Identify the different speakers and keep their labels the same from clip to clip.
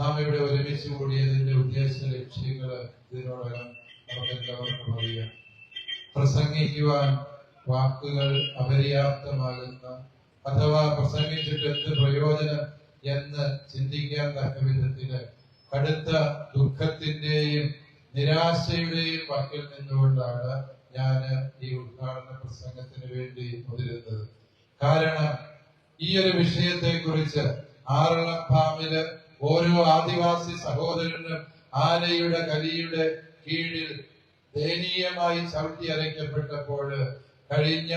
Speaker 1: നാം ഇവിടെ ഒരുമിച്ച് കൂടിയതിന്റെ ഉദ്ദേശ ലക്ഷ്യങ്ങൾ ഇതിനോടകം നമുക്കെല്ലാവർക്കും അറിയാം. പ്രസംഗിക്കുവാൻ വാക്കുകൾ അപര്യാപ്തമാകുന്ന അഥവാ പ്രസംഗിച്ചിട്ട് എന്ത് പ്രയോജനം എന്ന് ചിന്തിക്കാൻ തക്ക വിധത്തിൽ കടുത്ത ദുഃഖത്തിന്റെയും നിരാശയുടെയും വാക്കിൽ നിന്നുകൊണ്ടാണ് ഞാൻ ഈ ഉദ്ഘാടന പ്രസംഗത്തിന് വേണ്ടി മുതിരുന്നത്. കാരണം ഈ ഒരു വിഷയത്തെ കുറിച്ച് ആറളം ഫാമിൽ ഓരോ ആദിവാസി സഹോദരനും ആനയുടെ കലിയുടെ കീഴിൽ ദയനീയമായി ചവിട്ടി അരയ്ക്കപ്പെട്ടപ്പോൾ കഴിഞ്ഞ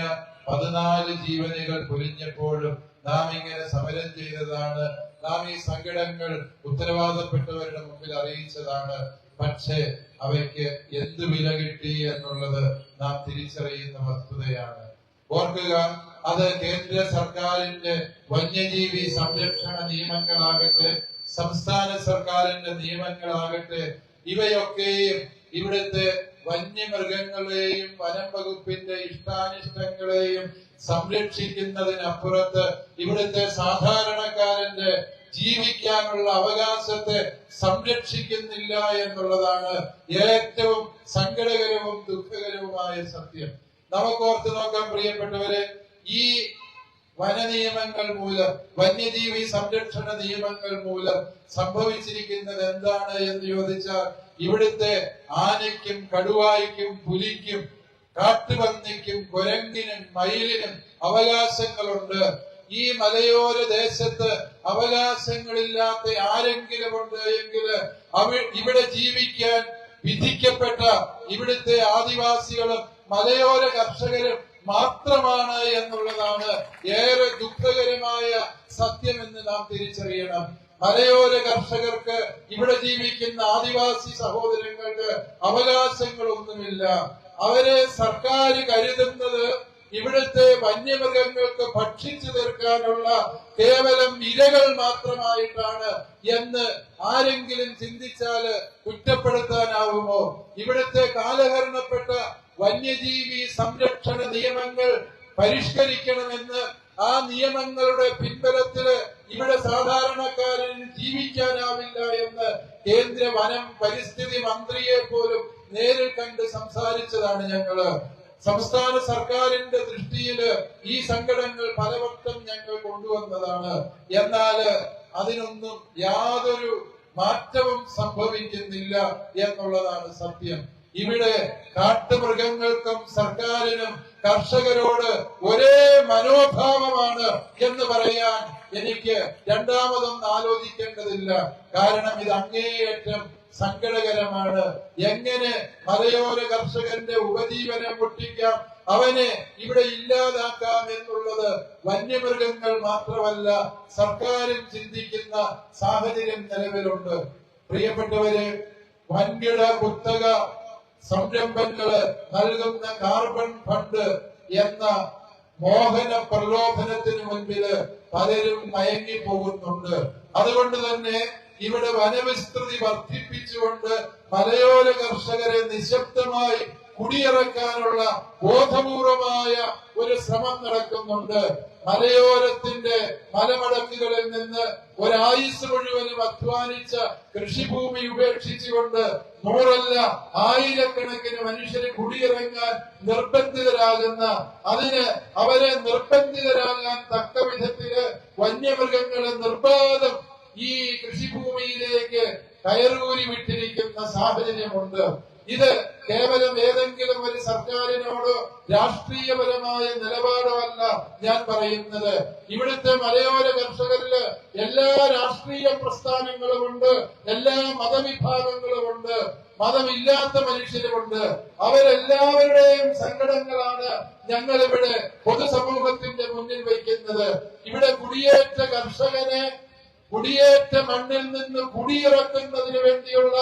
Speaker 1: പതിനാല് ജീവനുകൾ പൊലിഞ്ഞപ്പോഴും നാം ഇങ്ങനെ സമരം ചെയ്തതാണ്. നാം ഈ സങ്കടങ്ങൾ ഉത്തരവാദപ്പെട്ടവരുടെ മുമ്പിൽ അറിയിച്ചതാണ്. പക്ഷേ അവയ്ക്ക് എന്ത് വില കിട്ടി എന്നുള്ളത് നാം തിരിച്ചറിയുന്ന വസ്തുതയാണ്. ഓർക്കുക അത് കേന്ദ്ര സർക്കാരിന്റെ വന്യജീവി സംരക്ഷണ നിയമങ്ങളാകട്ടെ സംസ്ഥാന സർക്കാരിന്റെ നിയമങ്ങളാകട്ടെ ഇവയൊക്കെയും ഇവിടുത്തെ വന്യമൃഗങ്ങളെയും വനം വകുപ്പിന്റെ ഇഷ്ടാനിഷ്ടങ്ങളെയും സംരക്ഷിക്കുന്നതിനപ്പുറത്ത് ഇവിടുത്തെ സാധാരണക്കാരന്റെ ജീവിക്കാനുള്ള അവകാശത്തെ സംരക്ഷിക്കുന്നില്ല എന്നുള്ളതാണ് ഏറ്റവും സങ്കടകരവും ദുഃഖകരവുമായ സത്യം. നമുക്ക് ഓർത്ത് നോക്കാൻ പ്രിയപ്പെട്ടവരെ ഈ വനനിയമങ്ങൾ മൂലം വന്യജീവി സംരക്ഷണ നിയമങ്ങൾ മൂലം സംഭവിച്ചിരിക്കുന്നത് എന്താണ് എന്ന് ചോദിച്ചാൽ ഇവിടുത്തെ ആനയ്ക്കും കടുവായ്ക്കും പുലിക്കും കാട്ടുപന്നിക്കും കുരങ്ങിനും മയിലിനും അവകാശങ്ങളുണ്ട്. ഈ മലയോര ദേശത്ത് അവകാശങ്ങളില്ലാത്ത ആരെങ്കിലും ഉണ്ട് എങ്കിൽ ഇവിടെ ജീവിക്കാൻ വിധിക്കപ്പെട്ട ഇവിടുത്തെ ആദിവാസികളും മലയോര കർഷകരും മാത്രമാണ് എന്നുള്ളതാണ് ഏറെ ദുഃഖകരമായ സത്യം എന്ന് നാം തിരിച്ചറിയണം. മലയോര കർഷകർക്ക് ഇവിടെ ജീവിക്കുന്ന ആദിവാസി സഹോദരങ്ങൾക്ക് അവകാശങ്ങളൊന്നുമില്ല. അവരെ സർക്കാർ കരുതുന്നത് ഇവിടുത്തെ വന്യമൃഗങ്ങൾക്ക് ഭക്ഷിച്ചു തീർക്കാനുള്ള കേവലം ഇരകൾ മാത്രമായിട്ടാണ് എന്ന് ആരെങ്കിലും ചിന്തിച്ചാൽ കുറ്റപ്പെടുത്താനാവുമോ? ഇവിടുത്തെ കാലഹരണപ്പെട്ട വന്യജീവി സംരക്ഷണ നിയമങ്ങൾ പരിഷ്കരിക്കണമെന്ന് ആ നിയമങ്ങളുടെ പിൻബലത്തിൽ ഇവിടെ സാധാരണക്കാരന് ജീവിക്കാനാവില്ല എന്ന് കേന്ദ്ര വനം പരിസ്ഥിതി മന്ത്രിയെ പോലും നേരിൽ കണ്ട് സംസാരിച്ചതാണ് ഞങ്ങൾ. സംസ്ഥാന സർക്കാരിന്റെ ദൃഷ്ടിയിൽ ഈ സങ്കടങ്ങൾ പലവട്ടം ഞങ്ങൾ കൊണ്ടുവന്നതാണ്. എന്നാൽ അതിനൊന്നും യാതൊരു മാറ്റവും സംഭവിക്കുന്നില്ല എന്നുള്ളതാണ് സത്യം. ഇവിടെ കാട്ടുമൃഗങ്ങൾക്കും സർക്കാരിനും കർഷകരോട് ഒരേ മനോഭാവമാണ് എന്ന് പറയാൻ എനിക്ക് രണ്ടാമതൊന്നും ആലോചിക്കേണ്ടതില്ല. കാരണം ഇത് അങ്ങേയറ്റം സങ്കടകരമാണ്. എങ്ങനെ മലയോര കർഷകന്റെ ഉപജീവനം പൊട്ടിക്കാം അവനെ ഇവിടെ ഇല്ലാതാക്കാം എന്നുള്ളത് വന്യമൃഗങ്ങൾ മാത്രമല്ല സർക്കാരും ചിന്തിക്കുന്ന സാഹചര്യം നിലവിലുണ്ട്. പ്രിയപ്പെട്ടവരെ വൻകിട കുത്തക സംരംഭങ്ങൾ നൽകുന്ന കാർബൺ ഫണ്ട് എന്ന മോഹന പ്രലോഭനത്തിന് മുൻപിൽ പലരും മയങ്ങി പോകുന്നുണ്ട് അതുകൊണ്ട് തന്നെ ഇവിടെ വനവിസ്തൃതി വർദ്ധിപ്പിച്ചുകൊണ്ട് മലയോര കർഷകരെ നിശബ്ദമായി കുടിയിറക്കാനുള്ള ബോധപൂർവമായ ഒരു ശ്രമം നടക്കുന്നുണ്ട്. മലയോരത്തിന്റെ മലമടക്കുകളിൽ നിന്ന് ഒരായുസ് മുഴുവനും അധ്വാനിച്ച കൃഷിഭൂമി ഉപേക്ഷിച്ചുകൊണ്ട് നൂറല്ല ആയിരക്കണക്കിന് മനുഷ്യരെ കുടിയിറങ്ങാൻ നിർബന്ധിതരാകുന്ന അതിന് അവരെ നിർബന്ധിതരാകാൻ തക്ക വിധത്തിൽ വന്യമൃഗങ്ങളെ നിർബാധം ഈ കൃഷിഭൂമിയിലേക്ക് കയറൂരി വിട്ടിരിക്കുന്ന സാഹചര്യമുണ്ട്. ഇത് കേവലം ഏതെങ്കിലും ഒരു സർക്കാരിനോട് രാഷ്ട്രീയപരമായ നിലപാടോ അല്ല ഞാൻ പറയുന്നത്. ഇവിടുത്തെ മലയോര കർഷകരിൽ എല്ലാ രാഷ്ട്രീയ പ്രസ്ഥാനങ്ങളുമുണ്ട് എല്ലാ മതവിഭാഗങ്ങളുമുണ്ട് മതമില്ലാത്ത മനുഷ്യരുമുണ്ട് അവരെല്ലാവരുടെയും സങ്കടങ്ങളാണ് ഞങ്ങൾ ഇവിടെ പൊതുസമൂഹത്തിന്റെ മുന്നിൽ വയ്ക്കുന്നത്. ഇവിടെ കുടിയേറ്റ കർഷകനെ കുടിയേറ്റ മണ്ണിൽ നിന്ന് കുടിയിറക്കുന്നതിന് വേണ്ടിയുള്ള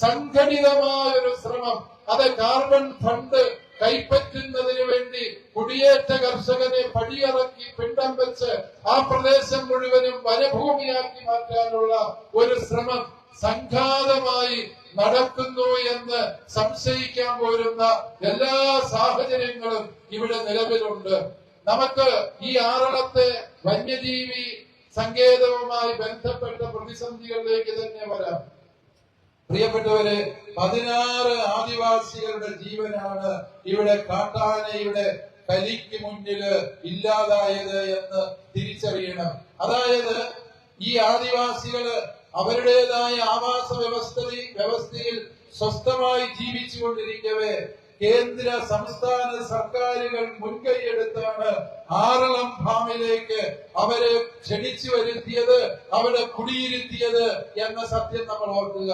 Speaker 1: സംഘടിതമായ ഒരു ശ്രമം. അത് കാർബൺ ഫണ്ട് കൈപ്പറ്റുന്നതിന് വേണ്ടി കുടിയേറ്റ കർഷകനെ പടിയിറക്കി പിണ്ടം വെച്ച് ആ പ്രദേശം മുഴുവനും വനഭൂമിയാക്കി മാറ്റാനുള്ള ഒരു ശ്രമം സംഘാതമായി നടക്കുന്നു എന്ന് സംശയിക്കാൻ പോരുന്ന എല്ലാ സാഹചര്യങ്ങളും ഇവിടെ നിലവിലുണ്ട്. നമുക്ക് ഈ ആറളത്തെ വന്യജീവി സങ്കേതവുമായി ബന്ധപ്പെട്ട പ്രതിസന്ധികളിലേക്ക് തന്നെ വരാം. പ്രിയപ്പെട്ടവരെ പതിനാറ് ആദിവാസികളുടെ ജീവനാണ് ഇവിടെ കാട്ടാനയുടെ കലിക്ക് മുന്നിൽ ഇല്ലാതായത് എന്ന് തിരിച്ചറിയണം. അതായത് ഈ ആദിവാസികൾ അവരുടേതായ ആവാസ വ്യവസ്ഥ വ്യവസ്ഥയിൽ സ്വസ്ഥമായി ജീവിച്ചുകൊണ്ടിരിക്കവേ കേന്ദ്ര സംസ്ഥാന സർക്കാരുകൾ മുൻകൈയെടുത്താണ് ആറളം ഫാമിലേക്ക് അവരെ ക്ഷണിച്ചു വരുത്തിയത് അവിടെ കുടിയിരുത്തിയത് എന്ന സത്യം നമ്മൾ ഓർക്കുക.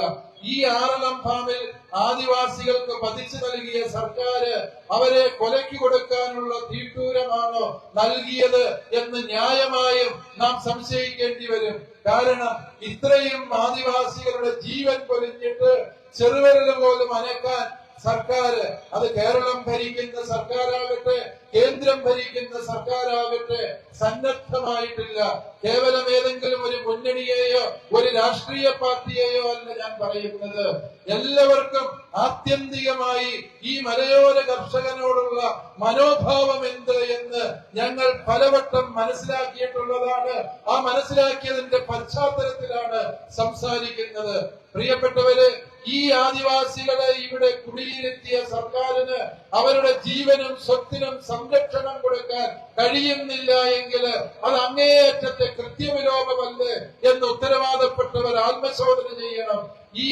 Speaker 1: ഈ ആറളം ഫാമിൽ ആദിവാസികൾക്ക് പതിച്ചു നൽകിയ സർക്കാര് അവരെ കൊലയ്ക്ക് കൊടുക്കാനുള്ള തീട്ടൂരമാണോ നൽകിയത് എന്ന് ന്യായമായും നാം സംശയിക്കേണ്ടി വരും. കാരണം ഇത്രയും ആദിവാസികളുടെ ജീവൻ പൊലിഞ്ഞിട്ട് ചെറുവിരൽ പോലും അനക്കാൻ സർക്കാർ അത് കേരളം ഭരിക്കുന്ന സർക്കാരാകട്ടെ കേന്ദ്രം ഭരിക്കുന്ന സർക്കാരാകട്ടെ സന്നദ്ധമായിട്ടില്ല. കേവലം ഏതെങ്കിലും ഒരു മുന്നണിയെയോ ഒരു രാഷ്ട്രീയ പാർട്ടിയെയോ അല്ല ഞാൻ പറയുന്നത്. എല്ലാവർക്കും ആത്യന്തികമായി ഈ മലയോര കർഷകനോടുള്ള മനോഭാവം എന്ത് എന്ന് ഞങ്ങൾ പലവട്ടം മനസ്സിലാക്കിയിട്ടുള്ളതാണ്. ആ മനസ്സിലാക്കിയതിന്റെ പശ്ചാത്തലത്തിലാണ് സംസാരിക്കുന്നത്. പ്രിയപ്പെട്ടവര് ഈ ആദിവാസികളെ ഇവിടെ കുടിയിരുത്തിയ സർക്കാരിന് അവരുടെ ജീവനും സ്വത്തിനും സംരക്ഷണം കൊടുക്കാൻ കഴിയുന്നില്ല എങ്കിൽ അത് അങ്ങേയറ്റത്തെ കൃത്യവിലോപമല്ലേ എന്ന് ഉത്തരവാദപ്പെട്ടവർ ആത്മശോധന ചെയ്യണം. ഈ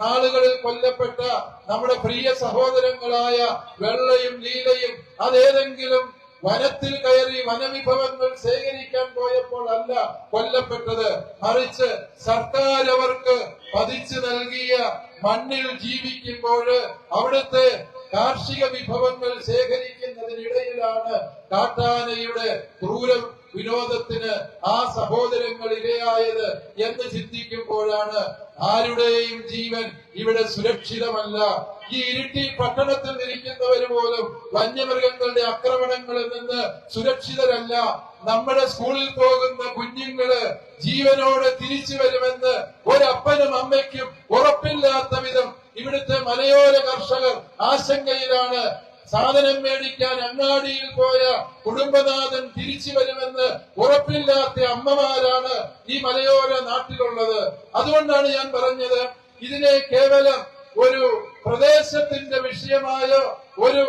Speaker 1: നാളുകളിൽ കൊല്ലപ്പെട്ട നമ്മുടെ പ്രിയ സഹോദരങ്ങളായ വെള്ളയും ലീലയും അതേതെങ്കിലും വനത്തിൽ കയറി വനവിഭവങ്ങൾ ശേഖരിക്കാൻ പോയപ്പോൾ അല്ല കൊല്ലപ്പെട്ടത്. മറിച്ച് സർക്കാർ അവർക്ക് പതിച്ചു നൽകിയ മണ്ണിൽ ജീവിക്കുമ്പോൾ അവിടുത്തെ കാർഷിക വിഭവങ്ങൾ ശേഖരിക്കുന്നതിനിടയിലാണ് കാട്ടാനയുടെ ക്രൂര വിനോദത്തിന് ആ സഹോദരങ്ങൾ ഇരയായത് എന്ന് ചിന്തിക്കുമ്പോഴാണ് ആരുടെയും ജീവൻ ഇവിടെ സുരക്ഷിതമല്ല. ഈ ഇരുട്ടി പട്ടണത്തിൽ നിൽക്കുന്നവര് പോലും വന്യമൃഗങ്ങളുടെ ആക്രമണങ്ങളിൽ നിന്ന് സുരക്ഷിതരല്ല. നമ്മുടെ സ്കൂളിൽ പോകുന്ന കുഞ്ഞുങ്ങൾ ജീവനോടെ തിരിച്ചു വരുമെന്ന് ഒരപ്പനും അമ്മയ്ക്കും ഉറപ്പില്ലാത്ത വിധം ഇവിടുത്തെ മലയോര കർഷകർ ആശങ്കയിലാണ്. സാധനം മേടിക്കാൻ അങ്ങാടിയിൽ പോയ കുടുംബനാഥൻ തിരിച്ചു വരുമെന്ന് ഉറപ്പില്ലാത്ത അമ്മമാരാണ് ഈ മലയോര നാട്ടിലുള്ളത്. അതുകൊണ്ടാണ് ഞാൻ പറഞ്ഞത് ഇതിനെ കേവലം ഒരു പ്രദേശത്തിന്റെ വിഷയമായോ ഒരു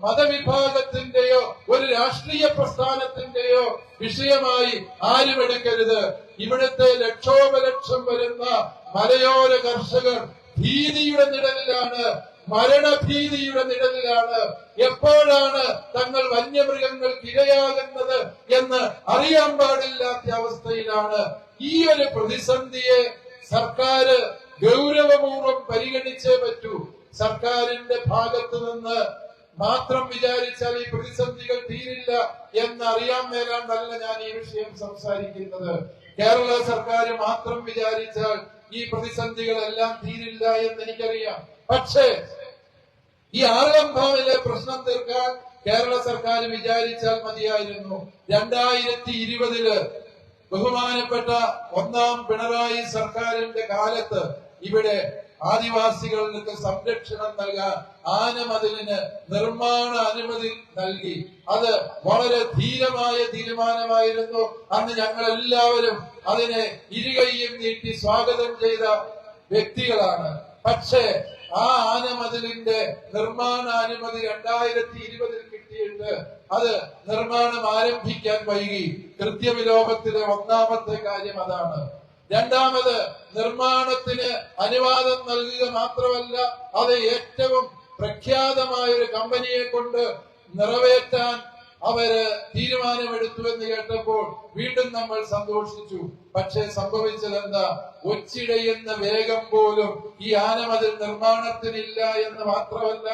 Speaker 1: മതവിഭാഗത്തിന്റെയോ ഒരു രാഷ്ട്രീയ പ്രസ്ഥാനത്തിന്റെയോ വിഷയമായി ആരും എടുക്കരുത്. ഇവിടുത്തെ ലക്ഷോപലക്ഷം വരുന്ന മലയോര കർഷകർ ഭീതിയുടെ നിഴലിലാണ് മരണഭീതിയുടെ നിഴലിലാണ്. എപ്പോഴാണ് തങ്ങൾ വന്യമൃഗങ്ങൾക്ക് ഇരയാകുന്നത് എന്ന് അറിയാൻ പാടില്ലാത്ത അവസ്ഥയിലാണ് ഈ ഒരു പ്രതിസന്ധിയെ സർക്കാർ ഗൗരവപൂർവം പരിഗണിച്ചേ പറ്റൂ. സർക്കാരിന്റെ ഭാഗത്ത് നിന്ന് മാത്രം വിചാരിച്ചാൽ ഈ പ്രതിസന്ധികൾ തീരില്ല എന്നറിയാൻ മേലാണ്ടല്ല ഞാൻ ഈ വിഷയം സംസാരിക്കുന്നത്. കേരള സർക്കാർ മാത്രം വിചാരിച്ചാൽ ഈ പ്രതിസന്ധികളെല്ലാം തീരില്ല എന്ന് എനിക്കറിയാം. പക്ഷേ ഈ ആറാം ഭാവിലെ പ്രശ്നം തീർക്കാൻ കേരള സർക്കാർ വിചാരിച്ചാൽ മതിയായിരുന്നു. രണ്ടായിരത്തി ഇരുപതിൽ ബഹുമാനപ്പെട്ട ഒന്നാം പിണറായി സർക്കാരിന്റെ കാലത്ത് ഇവിടെ ആദിവാസികൾക്ക് സംരക്ഷണം നൽകാൻ ആനമതിലിന് നിർമ്മാണ അനുമതി നൽകി. അത് വളരെ ധീരമായ തീരുമാനമായിരുന്നു. അന്ന് ഞങ്ങൾ എല്ലാവരും അതിനെ ഇരുകൈയും നീട്ടി സ്വാഗതം ചെയ്ത വ്യക്തികളാണ്. പക്ഷേ ആ ആനമതിലിന്റെ നിർമ്മാണ അനുമതി രണ്ടായിരത്തി ഇരുപതിൽ കിട്ടിയിട്ട് അത് നിർമ്മാണം ആരംഭിക്കാൻ വൈകി. കൃത്യവിലോപത്തിലെ ഒന്നാമത്തെ കാര്യം അതാണ്. രണ്ടാമത് നിർമ്മാണത്തിന് അനുവാദം നൽകുക മാത്രമല്ല അത് ഏറ്റവും പ്രഖ്യാതമായ ഒരു കമ്പനിയെ കൊണ്ട് നിറവേറ്റാൻ അവർ തീരുമാനമെടുത്തു എന്ന് കേട്ടപ്പോൾ വീണ്ടും നമ്മൾ സന്തോഷിച്ചു. പക്ഷേ സംഭവിച്ചത് എന്താ ഒച്ചിഴയുന്ന വേഗം പോലും ഈ ആനമതിൽ നിർമ്മാണത്തിനില്ല എന്ന് മാത്രമല്ല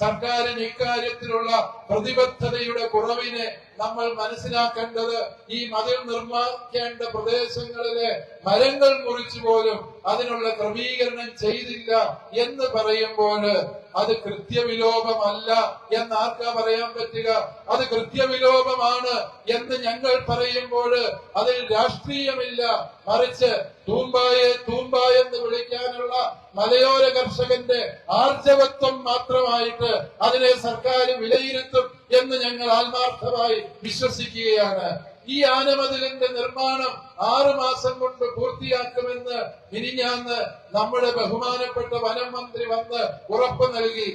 Speaker 1: സർക്കാരിന് ഇക്കാര്യത്തിലുള്ള പ്രതിബദ്ധതയുടെ കുറവിനെ നമ്മൾ മനസ്സിലാക്കേണ്ടത് ഈ മതിൽ നിർമ്മിക്കേണ്ട പ്രദേശങ്ങളിലെ മരങ്ങൾ മുറിച്ചു പോലും അതിനുള്ള ക്രമീകരണം ചെയ്തില്ല എന്ന് പറയുമ്പോൾ അത് കൃത്യവിലോപമല്ല എന്ന് ആർക്കാ പറയാൻ പറ്റുക? അത് കൃത്യവിലോപമാണ് എന്ന് ഞങ്ങൾ പറയുമ്പോൾ അതിൽ രാഷ്ട്രീയമില്ല മറിച്ച് തൂമ്പായെ തൂമ്പ എന്ന് വിളിക്കാനുള്ള മലയോര കർഷകന്റെ ആർജവത്വം മാത്രമായിട്ട് അതിനെ സർക്കാർ വിലയിരുത്തും എന്ന് ഞങ്ങൾ ആത്മാർത്ഥമായി വിശ്വസിക്കുകയാണ്. ഈ ആനമതിലിന്റെ നിർമ്മാണം ആറു മാസം കൊണ്ട് പൂർത്തിയാക്കുമെന്ന് മിനിഞ്ഞാന്ന് നമ്മുടെ ബഹുമാനപ്പെട്ട വനം മന്ത്രി വന്ന് ഉറപ്പ് നൽകി.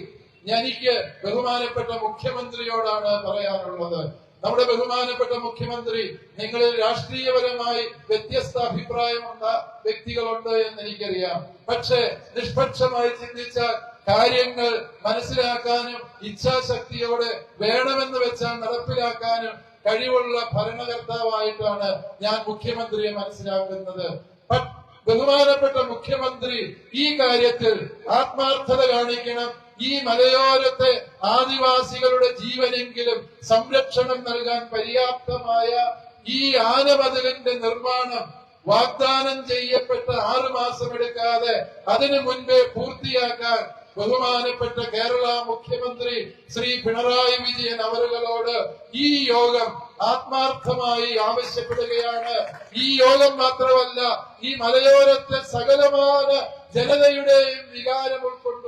Speaker 1: എനിക്ക് ബഹുമാനപ്പെട്ട മുഖ്യമന്ത്രിയോടാണ് പറയാനുള്ളത്. നമ്മുടെ ബഹുമാനപ്പെട്ട മുഖ്യമന്ത്രി നിങ്ങളിൽ രാഷ്ട്രീയപരമായി വ്യത്യസ്ത അഭിപ്രായമുള്ള വ്യക്തികളുണ്ട് എന്ന് എനിക്കറിയാം. പക്ഷേ നിഷ്പക്ഷമായി ചിന്തിച്ചാൽ കാര്യങ്ങൾ മനസ്സിലാക്കാനും ഇച്ഛാശക്തിയോടെ വേണമെന്ന് വെച്ചാൽ നടപ്പിലാക്കാനും കഴിവുള്ള ഭരണകർത്താവായിട്ടാണ് ഞാൻ മുഖ്യമന്ത്രിയെ മനസ്സിലാക്കുന്നത്. ബഹുമാനപ്പെട്ട മുഖ്യമന്ത്രി ഈ കാര്യത്തിൽ ആത്മാർത്ഥത കാണിക്കണം. ഈ മലയോരത്തെ ആദിവാസികളുടെ ജീവനെങ്കിലും സംരക്ഷണം നൽകാൻ പര്യാപ്തമായ ഈ ആനമതിലിന്റെ നിർമ്മാണം വാഗ്ദാനം ചെയ്യപ്പെട്ട ആറു മാസം എടുക്കാതെ അതിനു മുൻപേ പൂർത്തിയാക്കാൻ ബഹുമാനപ്പെട്ട കേരള മുഖ്യമന്ത്രി ശ്രീ പിണറായി വിജയൻ അവരുകളോട് ഈ യോഗം ആത്മാർത്ഥമായി ആവശ്യപ്പെടുകയാണ്. ഈ യോഗം മാത്രമല്ല ഈ മലയോരത്തെ സകലമായ ജനതയുടെയും വികാരം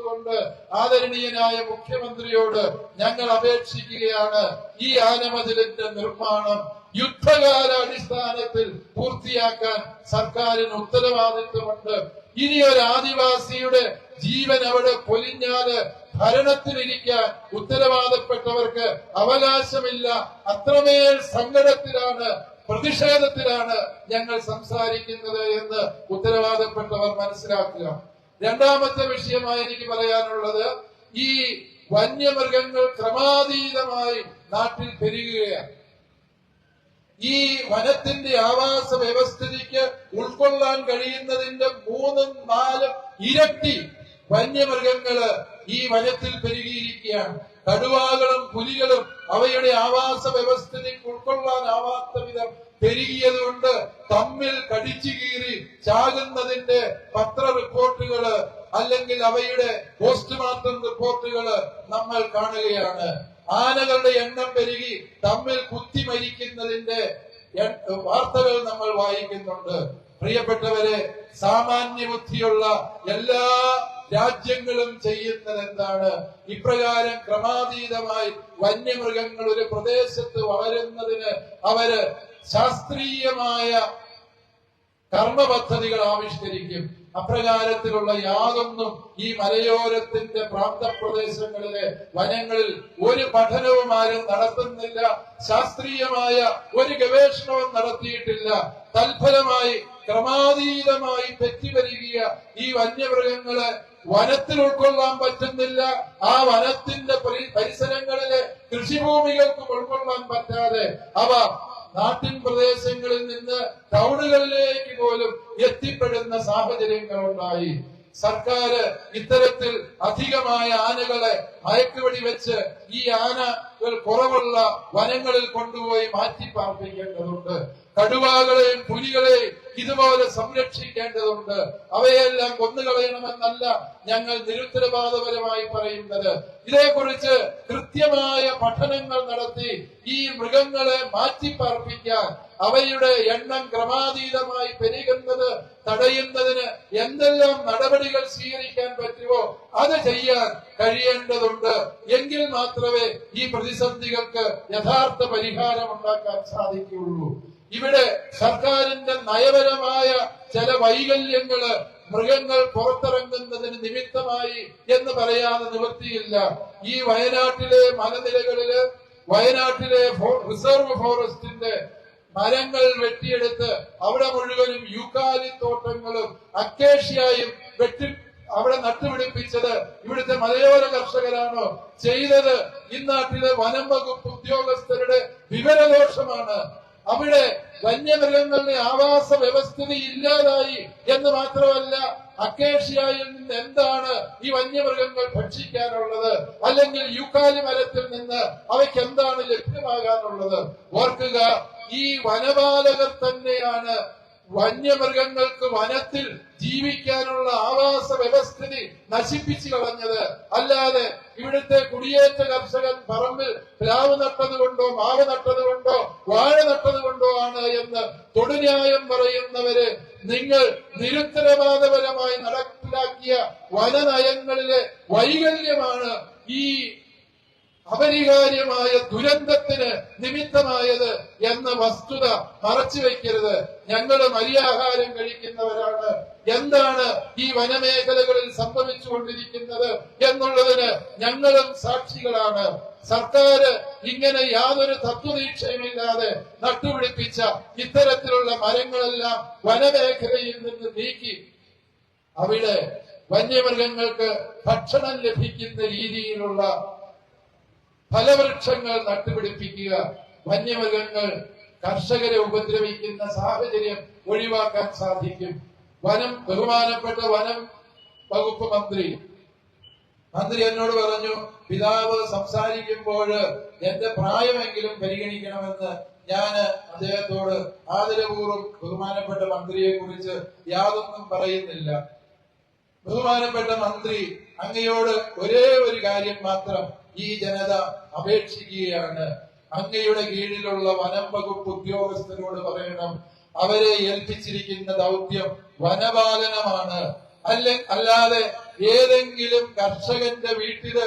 Speaker 1: ഉൾക്കൊണ്ടുകൊണ്ട് ആദരണീയനായ മുഖ്യമന്ത്രിയോട് ഞങ്ങൾ അപേക്ഷിക്കുകയാണ്. ഈ ആനമതിലിന്റെ നിർമ്മാണം യുദ്ധകാലാടിസ്ഥാനത്തിൽ പൂർത്തിയാക്കാൻ സർക്കാരിന് ഉത്തരവാദിത്വമുണ്ട്. ഇനി ഒരു ആദിവാസിയുടെ ജീവൻ അവിടെ പൊലിഞ്ഞാൽ ഭരണത്തിലിരിക്കാൻ ഉത്തരവാദപ്പെട്ടവർക്ക് അവകാശമില്ല. അത്രമേൽ സങ്കടത്തിലാണ് പ്രതിഷേധത്തിലാണ് ഞങ്ങൾ സംസാരിക്കുന്നത് എന്ന് ഉത്തരവാദപ്പെട്ടവർ മനസ്സിലാക്കുക. രണ്ടാമത്തെ വിഷയമായി എനിക്ക് പറയാനുള്ളത് ഈ വന്യമൃഗങ്ങൾ ക്രമാതീതമായി നാട്ടിൽ പെരുകുകയാണ്. ഈ വനത്തിന്റെ ആവാസ വ്യവസ്ഥിതിക്ക് ഉൾക്കൊള്ളാൻ കഴിയുന്നതിന്റെ മൂന്നും നാലും ഇരട്ടി വന്യമൃഗങ്ങൾ ഈ വനത്തിൽ പെരുകിയിരിക്കുകയാണ്. കടുവാകളും പുലികളും അവയുടെ ആവാസ വ്യവസ്ഥിതിക്ക് ഉൾക്കൊള്ളാനാവാത്ത വിധം പെരുകിയതുകൊണ്ട് തമ്മിൽ കടിച്ചു കീറി ചാകുന്നതിന്റെ പത്ര റിപ്പോർട്ടുകൾ അല്ലെങ്കിൽ അവയുടെ പോസ്റ്റ്മോർട്ടം റിപ്പോർട്ടുകൾ നമ്മൾ കാണുകയാണ്. ആനകളുടെ എണ്ണം പെരുകി തമ്മിൽ കുത്തി മരിക്കുന്നതിന്റെ വാർത്തകൾ നമ്മൾ വായിക്കുന്നുണ്ട്. പ്രിയപ്പെട്ടവരെ സാമാന്യ ബുദ്ധിയുള്ള എല്ലാ രാജ്യങ്ങളും ചെയ്യുന്നത് എന്താണ് ഇപ്രകാരം ക്രമാതീതമായി വന്യമൃഗങ്ങൾ ഒരു പ്രദേശത്ത് വളരുന്നതിന് അവർ ശാസ്ത്രീയമായ കർമ്മ പദ്ധതികൾ ആവിഷ്കരിക്കും. അപ്രകാരത്തിലുള്ള യാതൊന്നും ഈ മലയോരത്തിന്റെ പ്രാന്തപ്രദേശങ്ങളിലെ വനങ്ങളിൽ ഒരു പഠനവും ആരും നടത്തുന്നില്ല. ശാസ്ത്രീയമായ ഒരു ഗവേഷണവും നടത്തിയിട്ടില്ല. തൽഫലമായി ക്രമാതീതമായി പെറ്റിവരികിയ ഈ വന്യമൃഗങ്ങളെ വനത്തിൽ ഉൾക്കൊള്ളാൻ പറ്റുന്നില്ല. ആ വനത്തിന്റെ പരിസരങ്ങളിലെ കൃഷിഭൂമികൾക്ക് ഉൾക്കൊള്ളാൻ പറ്റാതെ അവ നാട്ടിൻ പ്രദേശങ്ങളിൽ നിന്ന് ടൗണുകളിലേക്ക് പോലും എത്തിപ്പെടുന്ന സാഹചര്യങ്ങൾ ഉണ്ടായി സർക്കാർ ഇത്തരത്തിൽ അധികമായ ആനകളെ മയക്കുവെടി വെച്ച് ഈ ആനകൾ കുറവുള്ള വനങ്ങളിൽ കൊണ്ടുപോയി മാറ്റി പാർപ്പിക്കേണ്ടതുണ്ട്. കടുവകളെയും പുലികളെയും ഇതുപോലെ സംരക്ഷിക്കേണ്ടതുണ്ട്. അവയെല്ലാം കൊന്നുകളയണമെന്നല്ല ഞങ്ങൾ നിരുത്തരവാദപരമായി പറയുന്നത്. ഇതേക്കുറിച്ച് കൃത്യമായ പഠനങ്ങൾ നടത്തി ഈ മൃഗങ്ങളെ മാറ്റിപ്പാർപ്പിക്കാൻ അവയുടെ എണ്ണം ക്രമാതീതമായി പെരുകുന്നത് തടയുന്നതിന് എന്തെല്ലാം നടപടികൾ സ്വീകരിക്കാൻ പറ്റുമോ അത് ചെയ്യാൻ കഴിയേണ്ടതുണ്ട്. എങ്കിൽ മാത്രമേ ഈ പ്രതിസന്ധികൾക്ക് യഥാർത്ഥ പരിഹാരം ഉണ്ടാക്കാൻ സാധിക്കുകയുള്ളൂ. ഇവിടെ സർക്കാരിന്റെ നയപരമായ ചില വൈകല്യങ്ങൾ മൃഗങ്ങൾ പുറത്തിറങ്ങുന്നതിന് നിമിത്തമായി എന്ന് പറയാതെ നിവൃത്തിയില്ല. ഈ വയനാട്ടിലെ മലനിരകളിൽ വയനാട്ടിലെ റിസർവ് ഫോറസ്റ്റിന്റെ മരങ്ങൾ വെട്ടിയെടുത്ത് അവിടെ മുഴുവനും യൂക്കാലി തോട്ടങ്ങളും അക്കേഷ്യായും വെട്ടി അവിടെ നട്ടുപിടിപ്പിച്ചത് ഇവിടുത്തെ മലയോര കർഷകരാണോ? ചെയ്തത് ഇന്നാട്ടിലെ വനം വകുപ്പ് ഉദ്യോഗസ്ഥരുടെ വിവരദോഷമാണ്. അവിടെ വന്യമൃഗങ്ങളുടെ ആവാസ വ്യവസ്ഥിതി ഇല്ലാതായി എന്ന് മാത്രമല്ല അക്കേഷ്യയിൽ നിന്ന് എന്താണ് ഈ വന്യമൃഗങ്ങൾ ഭക്ഷിക്കാനുള്ളത്? അല്ലെങ്കിൽ യുക്കാലി മരത്തിൽ നിന്ന് അവയ്ക്ക് എന്താണ് ലഭ്യമാകാനുള്ളത്? ഓർക്കുക ഈ വനപാലകർ തന്നെയാണ് വന്യമൃഗങ്ങൾക്ക് വനത്തിൽ ജീവിക്കാനുള്ള ആവാസ വ്യവസ്ഥിതി നശിപ്പിച്ചു കളഞ്ഞത്. അല്ലാതെ ഇവിടുത്തെ കുടിയേറ്റ കർഷകൻ പറമ്പിൽ പ്ലാവ് നട്ടത് കൊണ്ടോ മാവ് നട്ടത് കൊണ്ടോ വാഴ നട്ടത് കൊണ്ടോ ആണ് എന്ന് തൊടുന്യായം പറയുന്നവര് നിങ്ങൾ നിരുത്തരവാദപരമായി നടപ്പിലാക്കിയ വനനയങ്ങളിലെ വൈകല്യമാണ് ഈ അപരിഹാര്യമായ ദുരന്തത്തിന് നിമിത്തമായത് എന്ന വസ്തുത മറച്ചു വെക്കരുത് ഞങ്ങൾ മരിയാഹാരം കഴിക്കുന്നവരാണ്. എന്താണ് ഈ വനമേഖലകളിൽ സംഭവിച്ചുകൊണ്ടിരിക്കുന്നത് എന്നുള്ളതിന് ഞങ്ങളും സാക്ഷികളാണ്. സർക്കാർ ഇങ്ങനെ യാതൊരു തത്വദീക്ഷയുമില്ലാതെ നട്ടുപിടിപ്പിച്ച ഇത്തരത്തിലുള്ള മരങ്ങളെല്ലാം വനമേഖലയിൽ നിന്ന് നീക്കി. അവിടെ വന്യമൃഗങ്ങൾക്ക് ഭക്ഷണം ലഭിക്കുന്ന രീതിയിലുള്ള ഫലവൃക്ഷങ്ങൾ നട്ടുപിടിപ്പിക്കുക വന്യമൃഗങ്ങൾ കർഷകരെ ഉപദ്രവിക്കുന്ന സാഹചര്യം ഒഴിവാക്കാൻ സാധിക്കും. വനം ബഹുമാനപ്പെട്ട വനം വകുപ്പ് മന്ത്രി. മന്ത്രി എന്നോട് പറഞ്ഞു പിതാവ് സംസാരിക്കുമ്പോൾ എന്റെ പ്രായമെങ്കിലും പരിഗണിക്കണമെന്ന് ഞാൻ അദ്ദേഹത്തോട് ആദരപൂർവം ബഹുമാനപ്പെട്ട മന്ത്രിയെ കുറിച്ച് യാതൊന്നും പറയുന്നില്ല. ബഹുമാനപ്പെട്ട മന്ത്രി അങ്ങയോട് ഒരേ ഒരു കാര്യം മാത്രം ഈ ജനത അപേക്ഷിക്കുകയാണ്. അങ്ങയുടെ കീഴിലുള്ള വനം വകുപ്പ് ഉദ്യോഗസ്ഥരോട് പറയണം അവരെ ഏൽപ്പിച്ചിരിക്കുന്ന ദൗത്യം വനപാലനമാണ്. അല്ലെ അല്ലാതെ ഏതെങ്കിലും കർഷകന്റെ വീട്ടിൽ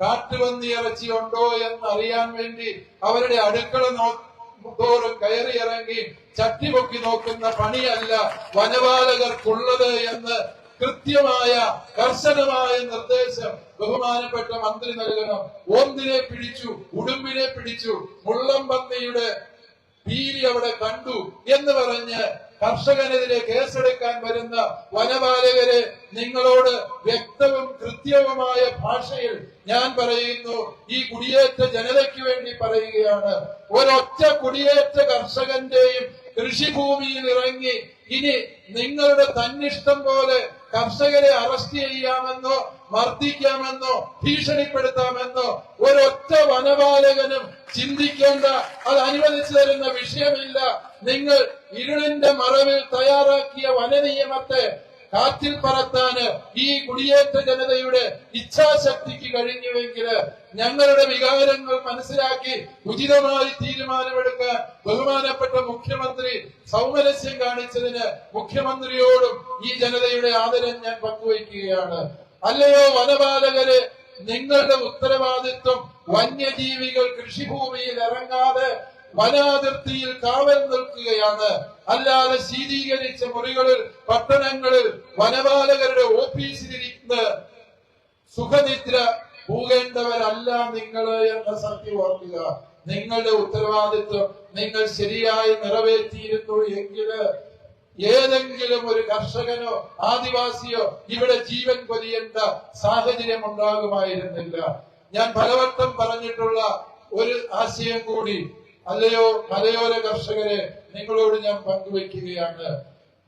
Speaker 1: കാട്ടുപന്നി ഇറച്ചി ഉണ്ടോ എന്ന് അറിയാൻ വേണ്ടി അവരുടെ അടുക്കള നോക്കോറും കയറി ഇറങ്ങി ചട്ടി പൊക്കി നോക്കുന്ന പണിയല്ല വനപാലകർക്കുള്ളത് എന്ന് കൃത്യമായ കർശനമായ നിർദ്ദേശം ബഹുമാനപ്പെട്ട മന്ത്രി നൽകണം. ഓന്തിനെ പിടിച്ചു ഉടുമ്പിനെ പിടിച്ചു മുള്ളംപന്നിയുടെ പീലി അവിടെ കണ്ടു എന്ന് പറഞ്ഞ് കർഷകനെതിരെ കേസെടുക്കാൻ വരുന്ന വനപാലകരെ നിങ്ങളോട് വ്യക്തവും കൃത്യവുമായ ഭാഷയിൽ ഞാൻ പറയുന്നു ഈ കുടിയേറ്റ ജനതയ്ക്ക് വേണ്ടി പറയുകയാണ്. ഒരൊറ്റ കുടിയേറ്റ കർഷകന്റെയും കൃഷിഭൂമിയിൽ ഇറങ്ങി ഇനി നിങ്ങളുടെ തന്നിഷ്ടം പോലെ കർഷകരെ അറസ്റ്റ് ചെയ്യാമെന്നോ മർദ്ദിക്കാമെന്നോ ഭീഷണിപ്പെടുത്താമെന്നോ ഒരൊറ്റ വനപാലകനും ചിന്തിക്കേണ്ട അത് അനുവദിച്ചു തരുന്ന വിഷയമില്ല. നിങ്ങൾ ഇരുളിന്റെ മറവിൽ തയ്യാറാക്കിയ വനനിയമത്തെ കാറ്റിൽ പറത്താന് ഈ കുടിയേറ്റ ജനതയുടെ ഇച്ഛാശക്തിക്ക് കഴിഞ്ഞുവെങ്കിൽ ഞങ്ങളുടെ വികാരങ്ങൾ മനസ്സിലാക്കി ഉചിതമായി തീരുമാനമെടുക്കാൻ ബഹുമാനപ്പെട്ട മുഖ്യമന്ത്രി സൗമരസ്യം കാണിച്ചതിന് മുഖ്യമന്ത്രിയോടും ഈ ജനതയുടെ ആദരം ഞാൻ പങ്കുവയ്ക്കുകയാണ്. അല്ലയോ വനപാലകരെ നിങ്ങളുടെ ഉത്തരവാദിത്വം വന്യജീവികൾ കൃഷിഭൂമിയിൽ ഇറങ്ങാതെ വനാതിർത്തിയിൽ കാവൽ നിൽക്കുകയാണ്. അല്ലാതെ ശീതീകരിച്ച മുറികളിൽ പട്ടണങ്ങളിൽ വനപാലകരുടെ ഓഫീസിലിരിക്കുന്ന സുഖനിദ്ര പോകേണ്ടവരല്ല നിങ്ങൾ എന്ന സത്യം ഓർക്കുക. നിങ്ങളുടെ ഉത്തരവാദിത്വം നിങ്ങൾ ശരിയായി നിറവേറ്റിയിരുന്നു എങ്കിൽ ഏതെങ്കിലും ഒരു കർഷകനോ ആദിവാസിയോ ഇവിടെ ജീവൻ പൊലിയേണ്ട സാഹചര്യം ഉണ്ടാകുമായിരുന്നില്ല. ഞാൻ പലവട്ടം പറഞ്ഞിട്ടുള്ള ഒരു ആശയം കൂടി അല്ലയോ മലയോര കർഷകരെ നിങ്ങളോട് ഞാൻ പങ്കുവയ്ക്കുകയാണ്.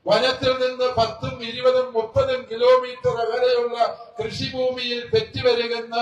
Speaker 1: വനത്തിൽ നിന്ന് പത്തും ഇരുപതും മുപ്പതും കിലോമീറ്റർ അകലെയുള്ള കൃഷിഭൂമിയിൽ പെറ്റുവരുകുന്ന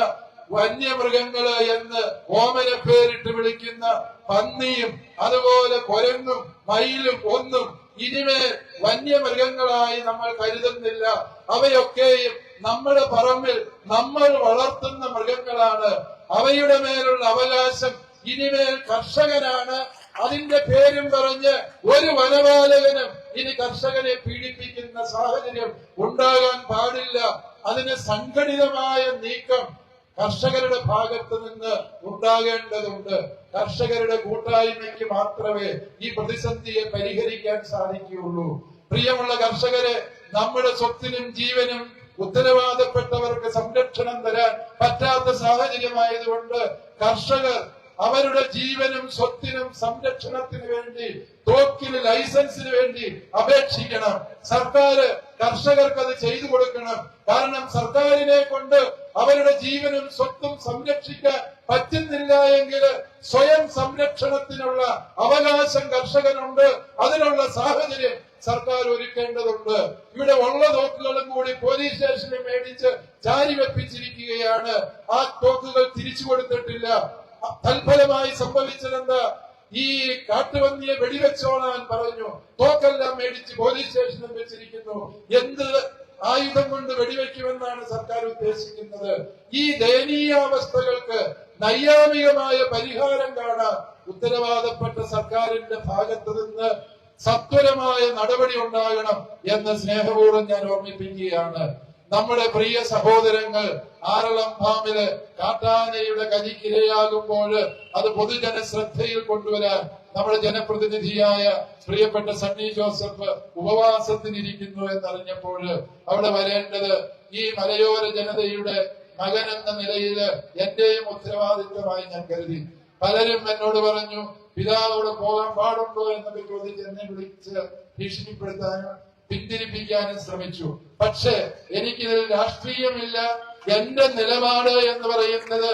Speaker 1: വന്യമൃഗങ്ങൾ എന്ന് ഓമന പേരിട്ട് വിളിക്കുന്ന പന്നിയും അതുപോലെ കൊരങ്ങും മയിലും ഒന്നും ഇനിമേൽ വന്യമൃഗങ്ങളായി നമ്മൾ കരുതുന്നില്ല. അവയൊക്കെയും നമ്മുടെ പറമ്പിൽ നമ്മൾ വളർത്തുന്ന മൃഗങ്ങളാണ്. അവയുടെ മേലുള്ള അവകാശം ഇനിമേൽ കർഷകനാണ്. അതിന്റെ പേരും പറഞ്ഞ് ഒരു വനപാലകനും ഇനി കർഷകനെ പീഡിപ്പിക്കുന്ന സാഹചര്യം ഉണ്ടാകാൻ പാടില്ല. അതിന് സംഘടിതമായ നീക്കം കർഷകരുടെ ഭാഗത്ത് നിന്ന് ഉണ്ടാകേണ്ടതുണ്ട്. കർഷകരുടെ കൂട്ടായ്മയ്ക്ക് മാത്രമേ ഈ പ്രതിസന്ധിയെ പരിഹരിക്കാൻ സാധിക്കുകയുള്ളൂ. പ്രിയമുള്ള കർഷകരെ നമ്മുടെ സ്വത്തിനും ജീവനും ഉത്തരവാദപ്പെട്ടവർക്ക് സംരക്ഷണം തരാൻ പറ്റാത്ത സാഹചര്യമായതുകൊണ്ട് കർഷകർ അവരുടെ ജീവനും സ്വത്തിനും സംരക്ഷണത്തിന് വേണ്ടി തോക്കിന് ലൈസൻസിന് വേണ്ടി അപേക്ഷിക്കണം. സർക്കാർ കർഷകർക്ക് അത് ചെയ്തു കൊടുക്കണം. കാരണം സർക്കാരിനെ കൊണ്ട് അവരുടെ ജീവനും സ്വത്തും സംരക്ഷിക്കാൻ പറ്റുന്നില്ല എങ്കിൽ സ്വയം സംരക്ഷണത്തിനുള്ള അവകാശം കർഷകനുണ്ട്. അതിനുള്ള സാഹചര്യം സർക്കാർ ഒരുക്കേണ്ടതുണ്ട്. ഇവിടെ ഉള്ള തോക്കുകളും കൂടി പോലീസ് സ്റ്റേഷനിൽ മേടിച്ച് ചാരി വെപ്പിച്ചിരിക്കുകയാണ് ആ തോക്കുകൾ തിരിച്ചു കൊടുത്തിട്ടില്ല. തൽഫലമായി സംഭവിച്ചതെന്ന് ഈ കാട്ടുപന്നിയെ വെടിവെച്ചോളാൻ പറഞ്ഞു. തോക്കെല്ലാം മേടിച്ച് പോലീസ് സ്റ്റേഷനിൽ വെച്ചിരിക്കുന്നു. എന്ത് ആയുധം കൊണ്ട് വെടിവെക്കുമെന്നാണ് സർക്കാർ ഉദ്ദേശിക്കുന്നത്. ഈ ദയനീയാവസ്ഥകൾക്ക് നൈയാമികമായ പരിഹാരം കാണാൻ ഉത്തരവാദപ്പെട്ട സർക്കാരിന്റെ ഭാഗത്ത് നിന്ന് സത്വരമായ നടപടി ഉണ്ടാകണം എന്ന് സ്നേഹപൂർവം ഞാൻ ഓർമ്മിപ്പിക്കുകയാണ്. നമ്മുടെ പ്രിയ സഹോദരങ്ങൾ ആറളം ഫാമിൽ കാട്ടാനയുടെ കലിക്കിരയാകുമ്പോൾ അത് പൊതുജന ശ്രദ്ധയിൽ കൊണ്ടുവരാൻ നമ്മുടെ ജനപ്രതിനിധിയായ പ്രിയപ്പെട്ട സണ്ണി ജോസഫ് ഉപവാസത്തിനിരിക്കുന്നു എന്നറിഞ്ഞപ്പോൾ അവിടെ വരേണ്ടത് ഈ മലയോര ജനതയുടെ മകൻ എന്ന നിലയിൽ എന്റെയും ഉത്തരവാദിത്വമായി ഞാൻ കരുതി. പലരും എന്നോട് പറഞ്ഞു പിതാവോട് പോകാൻ പാടുണ്ടോ? എന്നൊക്കെ ചോദിച്ച് എന്നെ വിളിച്ച് ഭീഷണിപ്പെടുത്താനും പിന്തിരിപ്പിക്കാനും ശ്രമിച്ചു. പക്ഷേ എനിക്കിതിൽ രാഷ്ട്രീയമില്ല. എന്റെ നിലപാട് എന്ന് പറയുന്നത്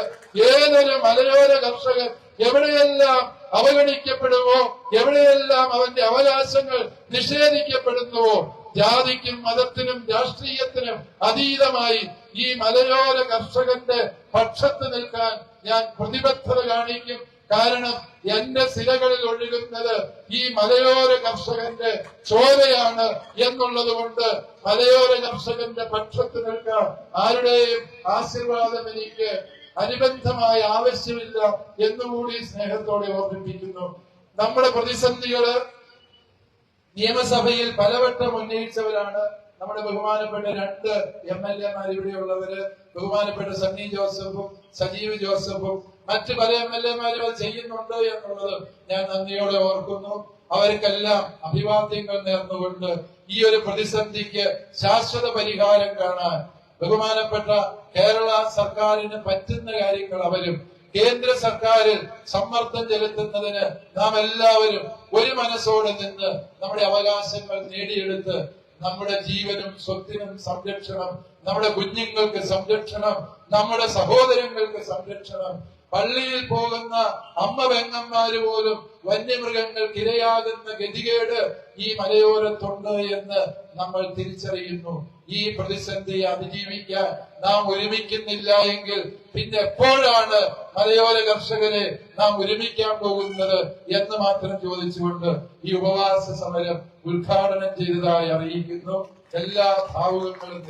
Speaker 1: ഏതൊരു മലയോര കർഷകൻ എവിടെയെല്ലാം അവഗണിക്കപ്പെടുമോ എവിടെയെല്ലാം അവന്റെ അവകാശങ്ങൾ നിഷേധിക്കപ്പെടുന്നുവോ ജാതിക്കും മതത്തിനും രാഷ്ട്രീയത്തിനും അതീതമായി ഈ മലയോര കർഷകന്റെ പക്ഷത്ത് നിൽക്കാൻ ഞാൻ പ്രതിബദ്ധത കാണിക്കും. കാരണം എന്റെ സിരകളിൽ ഒഴുകുന്നത് ഈ മലയോര കർഷകന്റെ ചോരയാണ് എന്നുള്ളത് കൊണ്ട് മലയോര കർഷകന്റെ പക്ഷത്ത് നിൽക്കാൻ ആരുടെയും ആശീർവാദം എനിക്ക് അനുബന്ധമായ ആവശ്യമില്ല എന്നുകൂടി സ്നേഹത്തോടെ ഓർമ്മിപ്പിക്കുന്നു. നമ്മുടെ പ്രതിസന്ധികൾ നിയമസഭയിൽ പലവട്ടം ഉന്നയിച്ചവരാണ്. നമ്മുടെ ബഹുമാനപ്പെട്ട രണ്ട് എം എൽ എമാർ ഇവിടെയുള്ളവര് ബഹുമാനപ്പെട്ട സണ്ണി ജോസഫും സജീവ് ജോസഫും മറ്റ് പല എം എൽ എമാരും അത് ചെയ്യുന്നുണ്ട് എന്നുള്ളത് ഞാൻ നന്ദിയോടെ ഓർക്കുന്നു. അവർക്കെല്ലാം അഭിവാദ്യങ്ങൾ നേർന്നുകൊണ്ട് ഈ ഒരു പ്രതിസന്ധിക്ക് ശാശ്വത പരിഹാരം കാണാൻ ബഹുമാനപ്പെട്ട കേരള സർക്കാരിന് പറ്റുന്ന കാര്യങ്ങൾ അവരും കേന്ദ്ര സർക്കാരിൽ സമ്മർദ്ദം ചെലുത്തുന്നതിന് നാം എല്ലാവരും ഒരു മനസ്സോടെ നിന്ന് നമ്മുടെ അവകാശങ്ങൾ നേടിയെടുത്ത് നമ്മുടെ ജീവനും സ്വത്തിനും സംരക്ഷണം നമ്മുടെ കുഞ്ഞുങ്ങൾക്ക് സംരക്ഷണം നമ്മുടെ സഹോദരങ്ങൾക്ക് സംരക്ഷണം പള്ളിയിൽ പോകുന്ന അമ്മ പെങ്ങന്മാര് പോലും വന്യമൃഗങ്ങൾക്ക് ഇരയാകുന്ന ഗതികേട് ഈ മലയോരത്തുണ്ട് എന്ന് നമ്മൾ തിരിച്ചറിയുന്നു. ഈ പ്രതിസന്ധി അതിജീവിക്കാൻ നാം ഒരുമിക്കുന്നില്ല എങ്കിൽ പിന്നെ എപ്പോഴാണ് മലയോര കർഷകരെ നാം ഒരുമിക്കാൻ പോകുന്നത് എന്ന് മാത്രം ചോദിച്ചുകൊണ്ട് ഈ ഉപവാസ സമരം ഉദ്ഘാടനം ചെയ്തതായി അറിയിക്കുന്നു. എല്ലാ ഭാവുകങ്ങളും